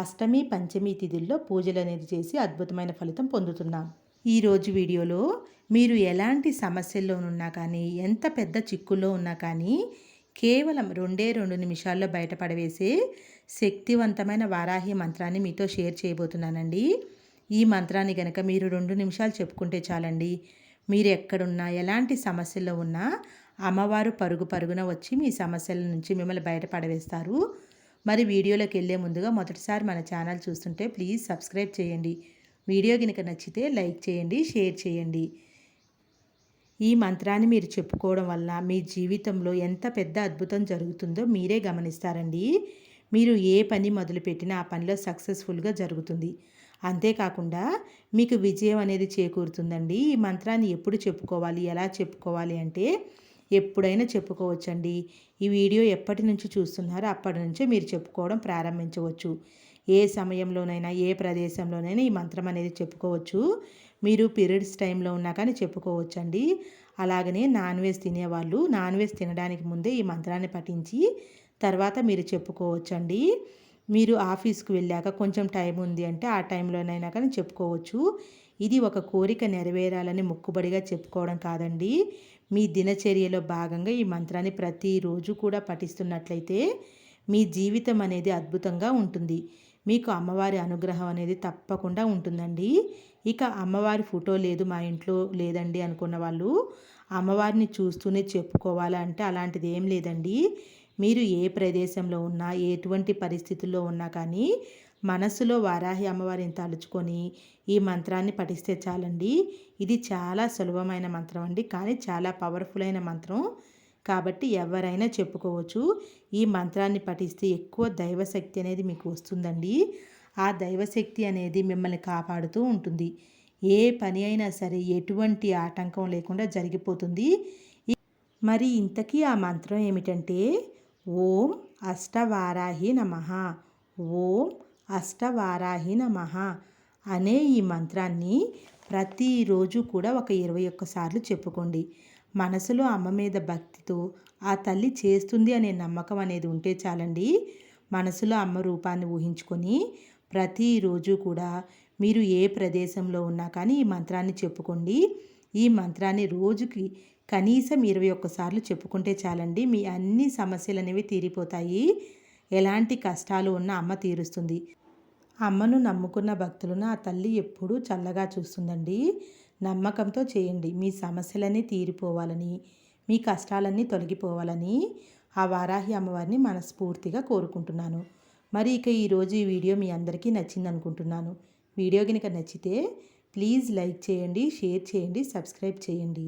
అష్టమి పంచమి తిథుల్లో పూజలు అనేది చేసి అద్భుతమైన ఫలితం పొందుతున్నాం. ఈరోజు వీడియోలో మీరు ఎలాంటి సమస్యల్లో ఉన్నా కానీ ఎంత పెద్ద చిక్కుల్లో ఉన్నా కానీ కేవలం రెండే రెండు నిమిషాల్లో బయటపడవేసే శక్తివంతమైన వారాహి మంత్రాన్ని మీతో షేర్ చేయబోతున్నానండి. ఈ మంత్రాన్ని గనక మీరు రెండు నిమిషాలు చెప్పుకుంటే చాలండి. మీరు ఎక్కడున్నా ఎలాంటి సమస్యల్లో ఉన్నా అమ్మవారు పరుగు పరుగున వచ్చి మీ సమస్యల నుంచి మిమ్మల్ని బయటపడవేస్తారు. మరి వీడియోలోకి వెళ్ళే ముందుగా మొదటిసారి మన ఛానల్ చూస్తుంటే ప్లీజ్ సబ్స్క్రైబ్ చేయండి. వీడియో కనుక నచ్చితే లైక్ చేయండి షేర్ చేయండి. ఈ మంత్రాన్ని మీరు చెప్పుకోవడం వల్ల మీ జీవితంలో ఎంత పెద్ద అద్భుతం జరుగుతుందో మీరే గమనిస్తారండి. మీరు ఏ పని మొదలుపెట్టినా ఆ పనిలో సక్సెస్ఫుల్గా జరుగుతుంది. అంతేకాకుండా మీకు విజయం అనేది చేకూరుతుందండి. ఈ మంత్రాన్ని ఎప్పుడు చెప్పుకోవాలి ఎలా చెప్పుకోవాలి అంటే ఎప్పుడైనా చెప్పుకోవచ్చండి. ఈ వీడియో ఎప్పటి నుంచి చూస్తున్నారో అప్పటి నుంచే మీరు చెప్పుకోవడం ప్రారంభించవచ్చు. ఏ సమయంలోనైనా ఏ ప్రదేశంలోనైనా ఈ మంత్రం అనేది చెప్పుకోవచ్చు. మీరు పీరియడ్స్ టైంలో ఉన్నా కానీ చెప్పుకోవచ్చండి. అలాగనే నాన్ వెజ్ తినేవాళ్ళు నాన్ వెజ్ తినడానికి ముందే ఈ మంత్రాన్ని పఠించి తర్వాత మీరు చెప్పుకోవచ్చండి. మీరు ఆఫీస్కి వెళ్ళాక కొంచెం టైం ఉంది అంటే ఆ టైంలోనైనా కానీ చెప్పుకోవచ్చు. ఇది ఒక కోరిక నెరవేరాలని మొక్కుబడిగా చెప్పుకోవడం కాదండి. మీ దినచర్యలో భాగంగా ఈ మంత్రాన్ని ప్రతిరోజు కూడా పఠిస్తున్నట్లయితే మీ జీవితం అనేది అద్భుతంగా ఉంటుంది. మీకు అమ్మవారి అనుగ్రహం అనేది తప్పకుండా ఉంటుందండి. ఇక అమ్మవారి ఫోటో లేదు మా ఇంట్లో లేదండి అనుకున్న వాళ్ళు అమ్మవారిని చూస్తూనే చెప్పుకోవాలంటే అలాంటిది ఏం లేదండి. మీరు ఏ ప్రదేశంలో ఉన్నా ఎటువంటి పరిస్థితుల్లో ఉన్నా కానీ మనసులో వారాహి అమ్మవారిని తలుచుకొని ఈ మంత్రాన్ని పఠిస్తే చాలండి. ఇది చాలా సులభమైన మంత్రం అండి. కానీ చాలా పవర్ఫుల్ అయిన మంత్రం. కాబట్టి ఎవరైనా చెప్పుకోవచ్చు ఈ మంత్రాన్ని పఠిస్తే ఎక్కువ దైవశక్తి అనేది మీకు వస్తుందండి. ఆ దైవశక్తి అనేది మిమ్మల్ని కాపాడుతూ ఉంటుంది. ఏ పని అయినా సరే ఎటువంటి ఆటంకం లేకుండా జరిగిపోతుంది. మరి ఇంతకీ ఆ మంత్రం ఏమిటంటే ఓం అష్టవారాహి నమ. ఓం అష్టవారాహి నమ అనే ఈ మంత్రాన్ని ప్రతిరోజు కూడా ఒక ఇరవై ఒక్కసార్లు చెప్పుకోండి. మనసులో అమ్మ మీద భక్తితో ఆ తల్లి చేస్తుంది అనే నమ్మకం అనేది ఉంటే చాలండి. మనసులో అమ్మ రూపాన్ని ఊహించుకొని ప్రతిరోజు కూడా మీరు ఏ ప్రదేశంలో ఉన్నా కానీ ఈ మంత్రాన్ని చెప్పుకోండి. ఈ మంత్రాన్ని రోజుకి కనీసం ఇరవై ఒక్కసార్లు చెప్పుకుంటే చాలండి మీ అన్ని సమస్యలు అనేవి తీరిపోతాయి. ఎలాంటి కష్టాలు ఉన్న అమ్మ తీరుస్తుంది. అమ్మను నమ్ముకున్న భక్తులను ఆ తల్లి ఎప్పుడూ చల్లగా చూస్తుందండి. నమ్మకంతో చేయండి. మీ సమస్యలన్నీ తీరిపోవాలని మీ కష్టాలన్నీ తొలగిపోవాలని ఆ వారాహి అమ్మవారిని మనస్ఫూర్తిగా కోరుకుంటున్నాను. మరి ఇక ఈరోజు ఈ వీడియో మీ అందరికీ నచ్చింది అనుకుంటున్నాను వీడియో కనుక నచ్చితే ప్లీజ్ లైక్ చేయండి షేర్ చేయండి సబ్స్క్రైబ్ చేయండి.